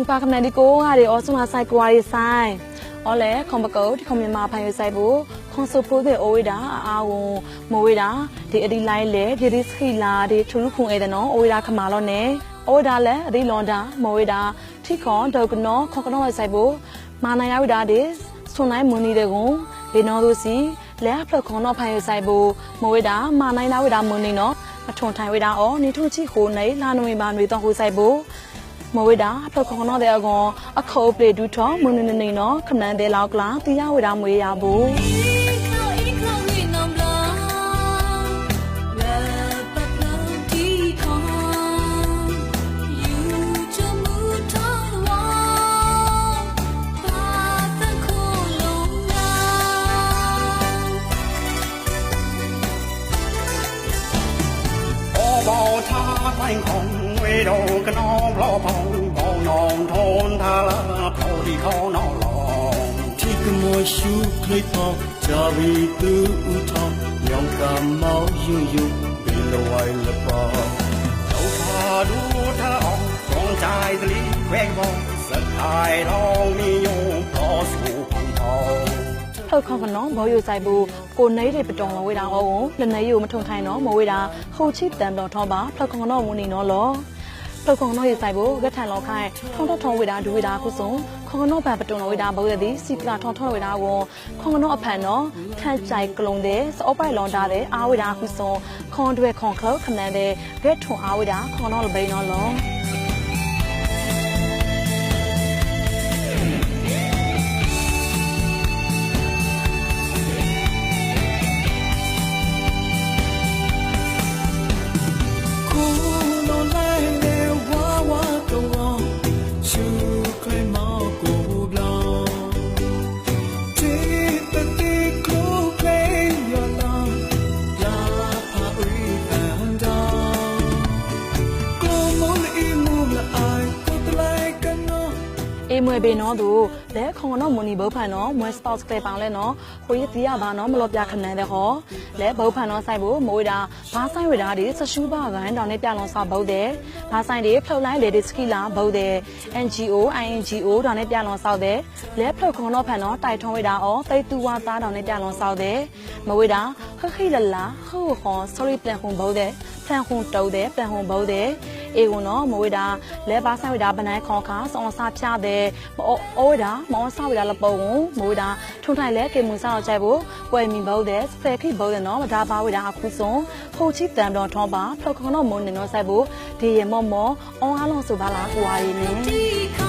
မူပါခမန်ဒီကိုငါတွေအော်စမဆိုင်ကွာရီဆိုင်အော်လေခွန်ပကုတ်ဒီခွန်မြန်မာဖိုင်ရဆိုင်ဖို့ခွန်ဆူဖိုးတဲ့အိုဝေတာအာဝန်မဝေတာဒီအဒီလိုင်းလေဒီဒီစခီလာဒီထူလူခုံဧတဲ့နော်အိုဝေတာခမာလောနဲ့အိုဝေတာလေအဒီလွန်တာမဝေတာထိခွန်ဒေါကနောခွန်ကနောဝဆိုင်ဖို့မာနာယဝေတာဒီဆွန်နိုင်မွန်နီတဲ့ကွန်ဘေနော်တို့စီလဲဖလခွန်နောဖိုင်ရဆိုင်ဖို့မဝေတာမာနိုင်နာဝေတာမွန်နီနော်မထွန်ထိုင်ဝေတာအော်နေထုချိဟိုနေလာနွေပါနွေတော့ဟိုဆိုင်ဖို့ မဝေတာဖခေါနောတဲ့အကောင်အခုပလေဒူထောမွနနေနေနော်ခဏန်တဲ့လောက်ကလာတီရဝေတာမွေရဘူး ไม่คงวิโดกน้องรอะพงบองนองทนทาลาเพรที่เขานอนหลองที่กมวยชูคลิปองจะวีตูอุทองยองกำเมาอยู่อยู่ปีละไวละปอเราพาดูท่าออกกองใจสรีแวงบองสักทายร้องมีโยงพอสู่พังทองเธอคองกันน้องบอยู่ใจบู ကိုနေတဲ့ပတော်မဝေတာဟောလနေယူမထုံထိုင်နော်မဝေတာဟိုချိတန်တော်ထောပါဖခေါကနောမူနေနော်လောဖခေါကနောရဆိုင်ဘူးကထန်လောခိုင်ထုံတော့ထုံဝေတာဒူဝေတာခုစုံခေါကနောပန်ပတော်ဝေတာဘောရသည်စီကလာထုံထုံဝေတာကိုခေါကနောအဖန်နော်ခန့်ကြိုက်ကလုံးတဲ့စောပိုက်လွန်တာတဲ့အားဝေတာခုစုံခွန်တွေခွန်ခလခမန်တဲ့ဂက်ထုံအားဝေတာခေါကနောလပိနော်လော မွေပေနော်သူလဲခေါနော်မူနီဘောဖန်နော်မွေစတော့ကလေးပောင်လဲနော်ကိုရတီးရပါနော်မလောပြခနန်းတဲ့ဟောလဲဘောဖန်နော်ဆိုင်ဖို့မွေတာဘာဆိုင်ဝေတာဒီဆရှူးပါကန်တောင်နဲ့ပြလောင်စာဘုတ်တယ်ဘာဆိုင်တွေဖလှုပ်လိုက်လေဒီစကီလာဘုတ်တယ် NGO INGO တောင်နဲ့ပြလောင်ဆောက်တယ်လဲဖလှုပ်ခေါနော်ဖန်နော်တိုက်ထုံးဝေတာအောတိတ်တူဝါသားတောင်နဲ့ပြလောင်ဆောက်တယ်မဝေတာခခိလလာဟိုဟော sorry ပြန်ခုံဘုတ်တယ်ဖန်ခုံတုံးတယ်ပြန်ခုံဘုတ်တယ် အေကွန်နော်မဝေတာလဲပါဆိုင်ဝေတာဘနိုင်ခေါခါစောင်းစားဖြားတဲ့မောအိုဝေတာမောဆဝေတာလပုံမဝေတာထုံထိုင်လဲကေမွန်စားတော့ကြိုက်ဖို့ပွဲမီဘောတဲ့စဖဲခိဘောတဲ့နော်မဒါပါဝေတာအခုစုံဖိုချီတန်တော်ထောပါဖောက်ခေါနော်မုန်နေနော်ဆိုင်ဖို့ဒီရမော့မော်အောင်းအားလုံးဆိုပါလားကွာရည်နေဒီခါ